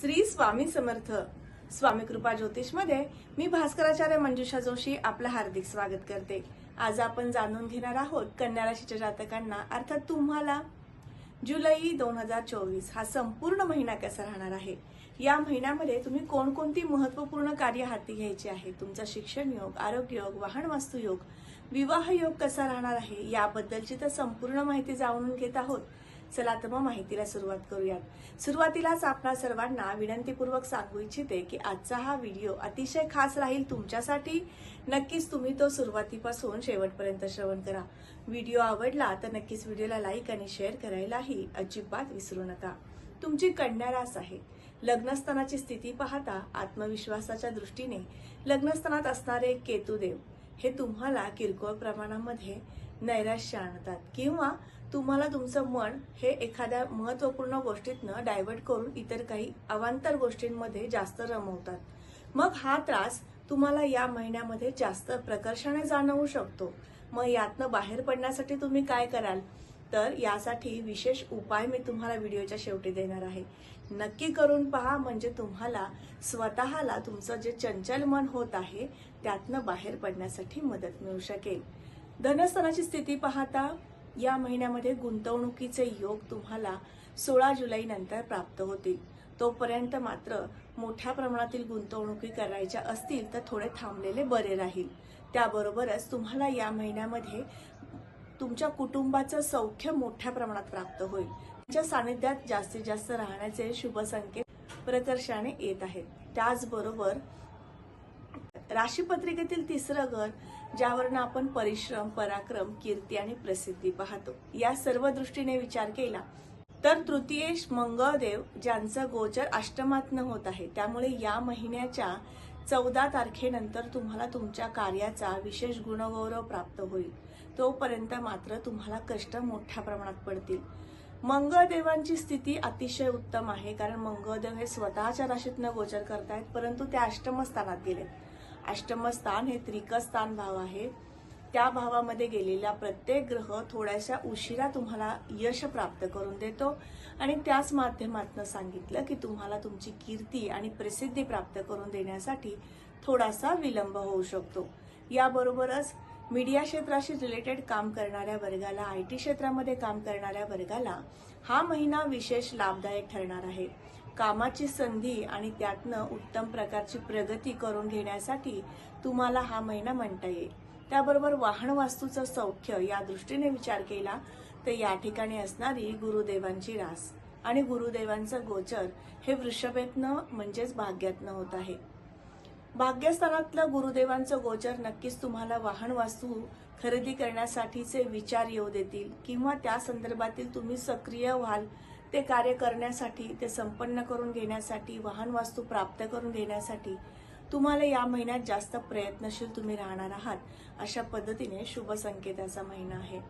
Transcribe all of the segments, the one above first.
श्री स्वामी समर्थ स्वामी कृपा ज्योतिषमध्ये मी भास्कराचार्य मंजुषा जोशी आपलं हार्दिक स्वागत करते. आज आपण जाणून घेणार आहोत कन्या राशीच्या जातकांना. अर्थात तुम्हाला जुलै दोन हजार चोवीस हा संपूर्ण महिना कसा राहणार आहे? या महिन्यामध्ये तुम्ही कोणकोणती महत्त्वपूर्ण कार्य हाती घ्यायची आहे? तुमचा शिक्षण योग आरोग्य योग वाहन वास्तू योग विवाह योग कसा राहणार आहे? याबद्दलची तर संपूर्ण माहिती जाणून घेत आहोत. चला तर मग माहितीला सुरुवात करूयात. सुरुवातीलाच आपणा सर्वांना विनंतीपूर्वक सांगू इच्छिते की आजचा हा व्हिडिओ अतिशय खास राहील तुमच्यासाठी. नक्कीच तुम्ही तो सुरुवातीपासून शेवटपर्यंत श्रवण करा. व्हिडिओ आवडला तर नक्कीच व्हिडिओला लाईक आणि शेअर करायलाही अजिबात विसरू नका. तुमची कन्या रास आहे. लग्नस्थानाची स्थिती पाहता आत्मविश्वासाच्या दृष्टीने लग्नस्थानात असणारे केतुदेव हे तुम्हाला किरकोळ प्रमाणामध्ये नैराश्य आणतात किंवा तुम्हाला तुमचं मन हे एखाद्या महत्त्वपूर्ण गोष्टीतनं डायव्हर्ट करून इतर काही अवांतर गोष्टींमध्ये जास्त रमवतात. मग हा त्रास तुम्हाला या महिन्यामध्ये जास्त प्रकर्षाने जाणवू शकतो. मग यातनं बाहेर पडण्यासाठी तुम्ही काय कराल? तर यासाठी विशेष उपाय मी तुम्हाला व्हिडिओच्या शेवटी देणार आहे. नक्की करून पहा म्हणजे तुम्हाला स्वतःला तुमचं जे चंचल मन होत आहे त्यातनं बाहेर पडण्यासाठी मदत मिळू शकेल. धनस्थानाची स्थिती पाहता या महिन्यामध्ये गुंतवणुकीचे योग तुम्हाला सोळा जुलै नंतर प्राप्त होतील. तोपर्यंत मात्र मोठ्या प्रमाणातील गुंतवणुकी करायच्या असतील तर थोडे थांबलेले बरे राहील. त्याबरोबरच तुम्हाला या महिन्यामध्ये तुमच्या कुटुंबाचं सौख्य मोठ्या प्रमाणात प्राप्त होईल. त्यांच्या सानिध्यात जास्तीत जास्त राहण्याचे शुभ संकेत प्रकर्षाने येत आहेत. त्याचबरोबर राशीपत्रिकेतील तिसरं घर ज्यावरनं आपण परिश्रम पराक्रम कीर्ती आणि प्रसिद्धी पाहतो. या सर्व दृष्टीने विचार केला तर तृतीयेश मंगळदेव ज्यांचं गोचर अष्टमातनं होत आहे त्यामुळे या महिन्याच्या चौदा तारखेनंतर तुम्हाला तुमच्या कार्याचा विशेष गुणगौरव प्राप्त होईल. तोपर्यंत मात्र तुम्हाला कष्ट मोठ्या प्रमाणात पडतील. मंगळदेवांची स्थिती अतिशय उत्तम आहे कारण मंगळदेव हे स्वतःच्या राशीतनं गोचर करतायत परंतु ते अष्टम स्थानात अष्टम स्थान हे त्रिकस्थान भाव आहे. त्या भावामध्ये गेलेला प्रत्येक ग्रह थोड्याशा उशिरा तुम्हाला यश प्राप्त करून देतो. आणि त्याच माध्यमातून सांगितलं की तुम्हाला तुमची कीर्ती आणि प्रसिद्धी प्राप्त करून देण्यासाठी थोडासा विलंब होऊ शकतो. याबरोबरच मीडिया क्षेत्राशी रिलेटेड काम करणाऱ्या वर्गाला आय टी क्षेत्रामध्ये काम करणाऱ्या वर्गाला हा महिना विशेष लाभदायक ठरणार आहे. कामाची संधी आणि त्यातनं उत्तम प्रकारची प्रगती करून घेण्यासाठी तुम्हाला हा महिना म्हणता येईल. त्याबरोबर वाहन वास्तूचं सौख्य या दृष्टीने विचार केला तर या ठिकाणी असणारी गुरुदेवांची रास आणि गुरुदेवांचं गोचर हे वृषभेतनं म्हणजेच भाग्यातनं होत आहे. भाग्यस्थानातलं गुरुदेवांचं गोचर नक्कीच तुम्हाला वाहन वास्तू खरेदी करण्यासाठीचे विचार येऊ देतील किंवा त्या संदर्भातील तुम्ही सक्रिय व्हाल ते कार्य करण्यासाठी ते संपन्न करून घेण्यासाठी वाहन वास्तू प्राप्त करून घेण्यासाठी तुम्हाला या महिन्यात जास्त प्रयत्नशील तुम्ही राहणार आहात अशा पद्धतीने शुभ संकेताचा महिना आहे.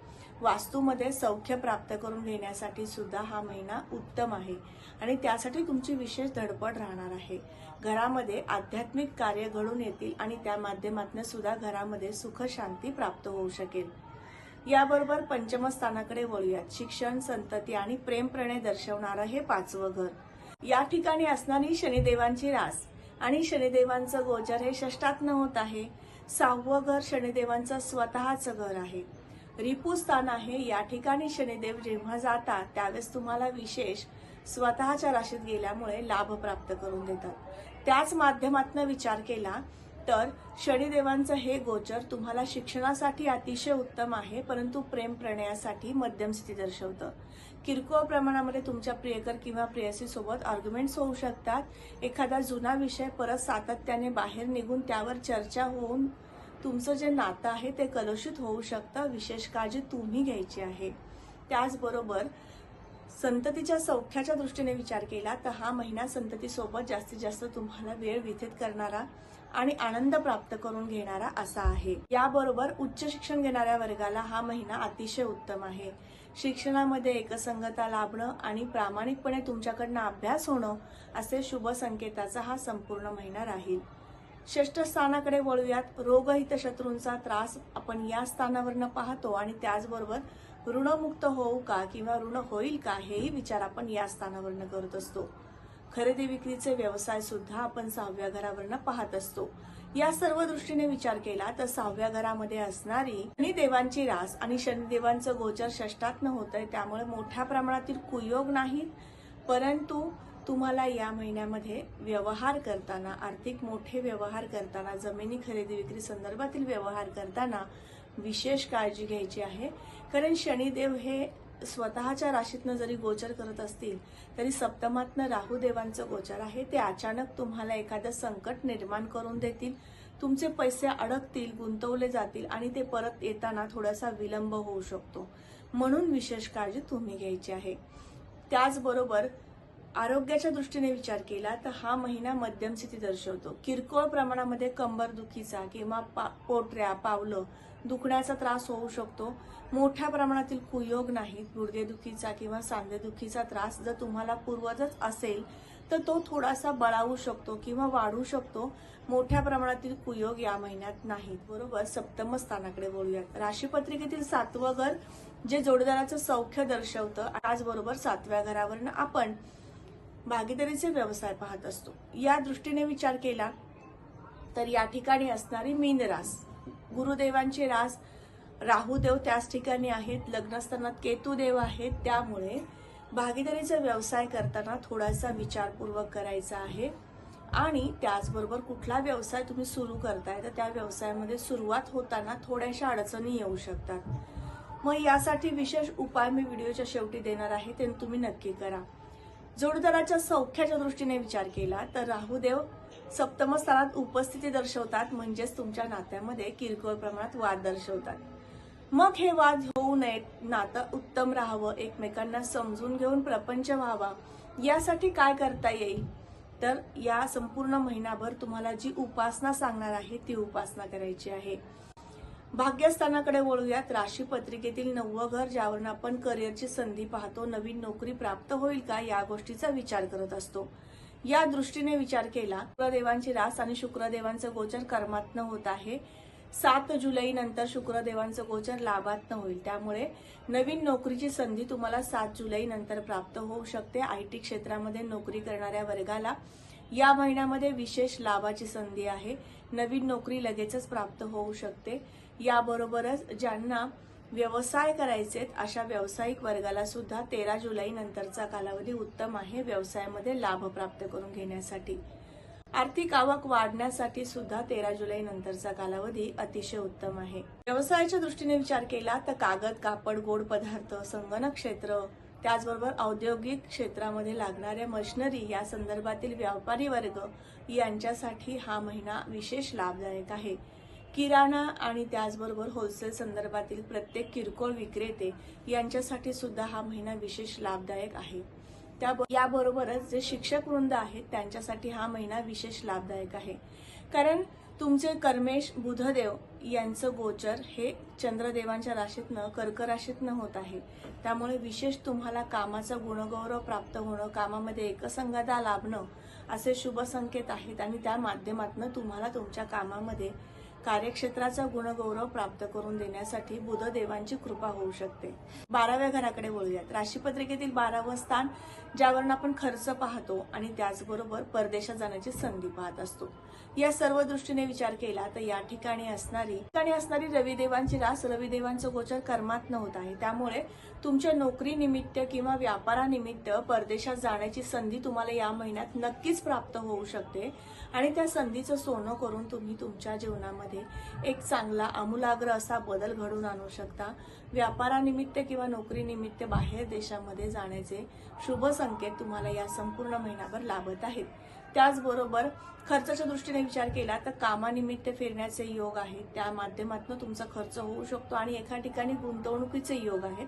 वास्तूमध्ये सौख्य प्राप्त करून घेण्यासाठी सुद्धा हा महिना उत्तम आहे आणि त्यासाठी तुमची विशेष धडपड राहणार आहे. घरामध्ये आध्यात्मिक कार्य घडून येतील आणि त्या माध्यमातून सुद्धा घरामध्ये सुख शांती प्राप्त होऊ शकेल. याबरोबर पंचम स्थानाकडे वळूयात. शिक्षण संतती आणि प्रेम प्रणय दर्शवणारं हे पाचवं घर. या ठिकाणी असणारी शनिदेवांची रास आणि शनिदेवांचं गोचर हे षष्टातनं होत आहे. सहावं घर शनिदेवांचं स्वतःचं घर आहे. रिपू स्थान आहे. या ठिकाणी शनिदेव जेव्हा जातात त्यावेळेस तुम्हाला विशेष स्वतःच्या राशीत गेल्यामुळे लाभ प्राप्त करून देतात. त्याच माध्यमातून विचार केला तर शनिदेवांचं हे गोचर तुम्हाला शिक्षणासाठी अतिशय उत्तम आहे परंतु प्रेम प्रणयासाठी मध्यम स्थिती दर्शवतं. किरकोळ प्रमाणामध्ये तुमच्या प्रियकर किंवा प्रेयसी सोबत आर्ग्युमेंट्स होऊ शकतात. एखादा जुना विषय परत सातत्याने बाहेर निघून त्यावर चर्चा होऊन तुमचं जे नातं आहे ते कलुषित होऊ शकतं. विशेष काळजी तुम्ही घ्यायची आहे. त्याचबरोबर संततीच्या सौख्याच्या दृष्टीने विचार केला तर हा महिना संततीसोबत जास्तीत जास्त तुम्हाला वेळ व्यतीत करणारा आणि आनंद प्राप्त करून घेणारा असा आहे. याबरोबर उच्च शिक्षण घेणाऱ्या वर्गाला हा महिना अतिशय उत्तम आहे. शिक्षणामध्ये एकसंगता लाभणं आणि प्रामाणिकपणे तुमच्याकडनं अभ्यास होणं असे शुभ संकेताचा हा संपूर्ण महिना राहील. षष्ठ स्थानाकडे वळूयात. रोगहित शत्रूंचा त्रास आपण या स्थानावरनं पाहतो आणि त्याचबरोबर ऋणमुक्त होऊ का किंवा ऋण होईल का हेही विचार आपण या स्थानावरनं करत असतो. खरेदी विक्रीचे व्यवसाय सुद्धा आपण सहाव्या घरावरनं पाहत असतो. या सर्व दृष्टीने विचार केला तर सहाव्या घरामध्ये असणारी शनी देवांची रास आणि शनिदेवांचं गोचर षष्टात न होत आहे त्यामुळे मोठ्या प्रमाणातील कुयोग नाहीत परंतु तुम्हाला या महिन्यामध्ये व्यवहार करताना आर्थिक मोठे व्यवहार करताना जमिनी खरेदी विक्री संदर्भातील व्यवहार करताना विशेष काळजी घ्यायची आहे. कारण शनिदेव हे स्वतःच्या राशीतनं जरी गोचर करत असतील तरी सप्तमातनं राहुदेवांचं गोचर आहे. ते अचानक तुम्हाला एखादं संकट निर्माण करून देतील. तुमचे पैसे अडकतील गुंतवले जातील आणि ते परत येताना थोडासा विलंब होऊ शकतो. म्हणून विशेष काळजी तुम्ही घ्यायची आहे. त्याचबरोबर आरोग्याच्या दृष्टीने विचार केला तर हा महिना मध्यम स्थिती दर्शवतो. किरकोळ प्रमाणामध्ये कंबर दुखीचा किंवा पा पोटऱ्या पावलं दुखण्याचा त्रास होऊ शकतो. मोठ्या प्रमाणातील कुयोग नाहीत गुडघेदुखीचा किंवा सांधेदुखीचा त्रास जर तुम्हाला पूर्वजच असेल तर तो थोडासा बळावू शकतो किंवा वाढू शकतो. मोठ्या प्रमाणातील कुयोग या महिन्यात नाहीत. बरोबर? सप्तम स्थानाकडे बोलूयात. राशीपत्रिकेतील सातवं घर जे जोडदाराचं सौख्य दर्शवतं. त्याचबरोबर सातव्या घरावरनं आपण भागीदारीचे व्यवसाय पाहत असतो. या दृष्टीने विचार केला तर या ठिकाणी असणारी मीन रास गुरुदेवांचे रास राहुदेव त्याच ठिकाणी आहेत लग्नस्थानात केतुदेव आहेत त्यामुळे भागीदारीचा व्यवसाय करताना थोडासा विचारपूर्वक करायचा आहे. आणि त्याचबरोबर कुठला व्यवसाय तुम्ही सुरू करताय तर त्या व्यवसायामध्ये सुरुवात होताना थोड्याशा अडचणी येऊ शकतात. मग यासाठी विशेष उपाय मी व्हिडिओच्या शेवटी देणार आहे ते तुम्ही नक्की करा. जोडदाराच्या सौख्याच्या दृष्टीने विचार केला तर राहुदेव सप्तम स्थानात उपस्थिती दर्शवतात म्हणजेच तुमच्या नात्यामध्ये किरकोळ प्रमाणात वाद दर्शवतात. मग हे वाद होऊ नयेत नातं उत्तम राहावं एकमेकांना समजून घेऊन प्रपंच व्हावा यासाठी काय करता येईल? तर या संपूर्ण महिनाभर तुम्हाला जी उपासना सांगणार आहे ती उपासना करायची आहे. भाग्यस्थानाकडे वळूयात. राशी पत्रिकेतील नववं घर ज्यावरून आपण करिअरची संधी पाहतो नवीन नोकरी प्राप्त होईल का या गोष्टीचा विचार करत असतो. या दृष्टीने विचार केला शुक्रदेवांची रास आणि शुक्रदेवांचं गोचर कर्मातनं होत आहे. सात जुलै नंतर शुक्रदेवांचं गोचर लाभातनं होईल. त्यामुळे नवीन नोकरीची संधी तुम्हाला सात जुलै नंतर प्राप्त होऊ शकते. आय टी क्षेत्रामध्ये नोकरी करणाऱ्या वर्गाला या महिन्यामध्ये विशेष लाभाची संधी आहे. नवीन नोकरी लगेचच प्राप्त होऊ शकते. याबरोबरच ज्यांना व्यवसाय करायचे अशा व्यावसायिक वर्गाला सुद्धा तेरा जुलै नंतरचा कालावधी उत्तम आहे व्यवसायामध्ये लाभ प्राप्त करून घेण्यासाठी. आर्थिक आवक वाढण्यासाठी सुद्धा तेरा जुलै नंतरचा कालावधी अतिशय उत्तम आहे. व्यवसायाच्या दृष्टीने विचार केला तर कागद कापड गोड पदार्थ संगणक क्षेत्र त्याचबरोबर औद्योगिक क्षेत्रामध्ये लागणाऱ्या मशिनरी या संदर्भातील व्यापारी वर्ग यांच्यासाठी हा महिना विशेष लाभदायक आहे. किराणा आणि त्याचबरोबर होलसेल संदर्भातील प्रत्येक किरकोळ विक्रेते यांच्यासाठी सुद्धा हा महिना विशेष लाभदायक आहे. त्या याबरोबरच जे शिक्षक वृंद आहेत त्यांच्यासाठी हा महिना विशेष लाभदायक आहे. कारण तुमचे कर्मेश बुधदेव यांचं गोचर हे चंद्रदेवांच्या राशीतनं कर्क राशीतनं होत आहे. त्यामुळे विशेष तुम्हाला कामाचा गुणगौरव प्राप्त होणं कामामध्ये एकसंगता लाभणं असे शुभ संकेत आहेत आणि त्या माध्यमातून तुम्हाला तुमच्या कामामध्ये कार्यक्षेत्राचा गुणगौरव प्राप्त करून देण्यासाठी बुधदेवांची कृपा होऊ शकते. बाराव्या घराकडे वळूयात. राशीपत्रिकेतील बारावं स्थान ज्यावरून आपण खर्च पाहतो आणि त्याचबरोबर परदेशात जाण्याची संधी पाहत असतो. या सर्व दृष्टीने विचार केला तर या ठिकाणी असणारी ठिकाणी असणारी रविदेवांची रास रविदेवांचं गोचर कर्मात होत आहे. त्यामुळे तुमच्या नोकरी निमित्त किंवा व्यापारानिमित्त परदेशात जाण्याची संधी तुम्हाला या महिन्यात नक्कीच प्राप्त होऊ शकते आणि त्या संधीचं सोनं करून तुम्ही तुमच्या जीवनामध्ये एक चांगला आमूलाग्र असा बदल घडून आणू शकता. व्यापारानिमित्त किंवा नोकरीनिमित्त बाहेर देशामध्ये जाण्याचे शुभ संकेत तुम्हाला या संपूर्ण महिनाभर लाभत आहेत. त्याचबरोबर खर्चाच्या दृष्टीने विचार केला तर कामानिमित्त फिरण्याचे योग आहेत. त्या माध्यमातून तुमचा खर्च होऊ शकतो आणि एका ठिकाणी गुंतवणुकीचे योग आहेत.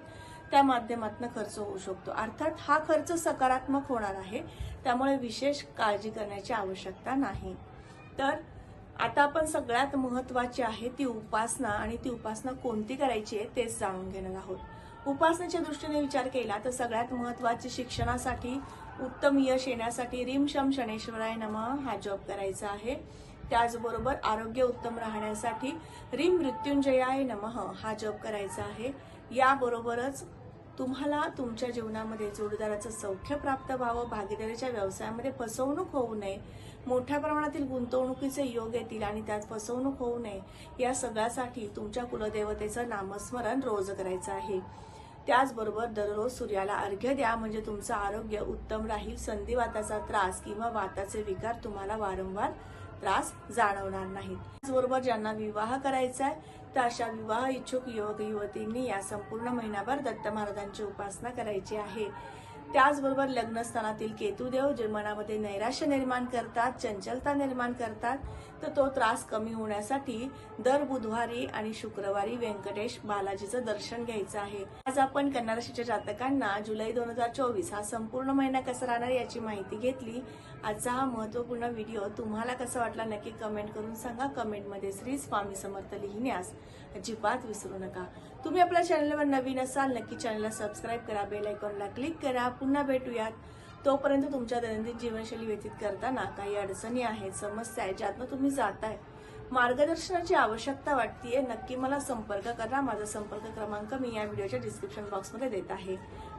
त्या माध्यमातून खर्च होऊ शकतो. अर्थात हा खर्च सकारात्मक होणार आहे. त्यामुळे विशेष काळजी करण्याची आवश्यकता नाही. तर आता आपण सगळ्यात महत्वाची आहे ती उपासना आणि ती उपासना कोणती करायची आहे तेच जाणून घेणार आहोत. उपासनेच्या दृष्टीने विचार केला तर सगळ्यात महत्वाची शिक्षणासाठी उत्तम यश येण्यासाठी रिम शम शनेश्वराय नम हा जॉब करायचा आहे. त्याचबरोबर आरोग्य उत्तम राहण्यासाठी रिम मृत्युंजयाय नमः हा जप करायचा आहे. याबरोबरच तुम्हाला तुमच्या जीवनामध्ये जोडीदाराचं सौख्य प्राप्त व्हावं भागीदारीच्या व्यवसायामध्ये फसवणूक होऊ नये मोठ्या प्रमाणातील गुंतवणुकीचे योग येतील आणि त्यात फसवणूक होऊ नये या सगळ्यासाठी तुमच्या कुलदेवतेचं नामस्मरण रोज करायचं आहे. त्याचबरोबर दररोज सूर्याला अर्घ्य द्या म्हणजे तुमचं आरोग्य उत्तम राहील संधिवाताचा त्रास किंवा वाताचे विकार तुम्हाला वारंवार त्रास जाणवणार नाहीत. त्याचबरोबर ज्यांना विवाह करायचा आहे तर अशा विवाह इच्छुक युवक युवतींनी या संपूर्ण महिनाभर दत्त महाराजांची उपासना करायची आहे. त्याचबरोबर लग्नस्थानातील केतुदेव जे मनामध्ये नैराश्य निर्माण करतात चंचलता निर्माण करतात तर तो त्रास कमी होण्यासाठी दर बुधवारी आणि शुक्रवारी व्यंकटेश बालाजीचं दर्शन घ्यायचं आहे. आज आपण कन्या राशीच्या जातकांना जुलै दोन हजार चोवीस हा संपूर्ण महिना कसा राहणार याची माहिती घेतली. आजचा हा महत्त्वपूर्ण व्हिडिओ तुम्हाला कसा वाटला नक्की कमेंट करून सांगा. कमेंटमध्ये श्री स्वामी समर्थ लिहिण्यास अजिबात विसरू नका. तुम्ही आपल्या चॅनलवर नवीन असाल नक्की चॅनलला सबस्क्राईब करा बेल आयकॉनला क्लिक करा. पुन्हा भेटूयात. तोपर्यंत तुमच्या दैनंदिन जीवनशैली व्यतीत करताना काही अडचणी आहेत समस्या आहेत ज्यातनं तुम्ही जाताय. मार्गदर्शनाची आवश्यकता वाटतीये नक्की मला संपर्क करा. माझा संपर्क क्रमांक मी या व्हिडिओच्या डिस्क्रिप्शन बॉक्समध्ये देत आहे.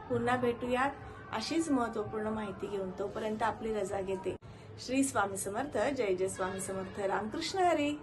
पुन्हा भेटूयात अशीच महत्त्वपूर्ण माहिती घेऊन. तोपर्यंत आपली रजा घेते. श्री स्वामी समर्थ. जय जय स्वामी समर्थ. रामकृष्ण हरी.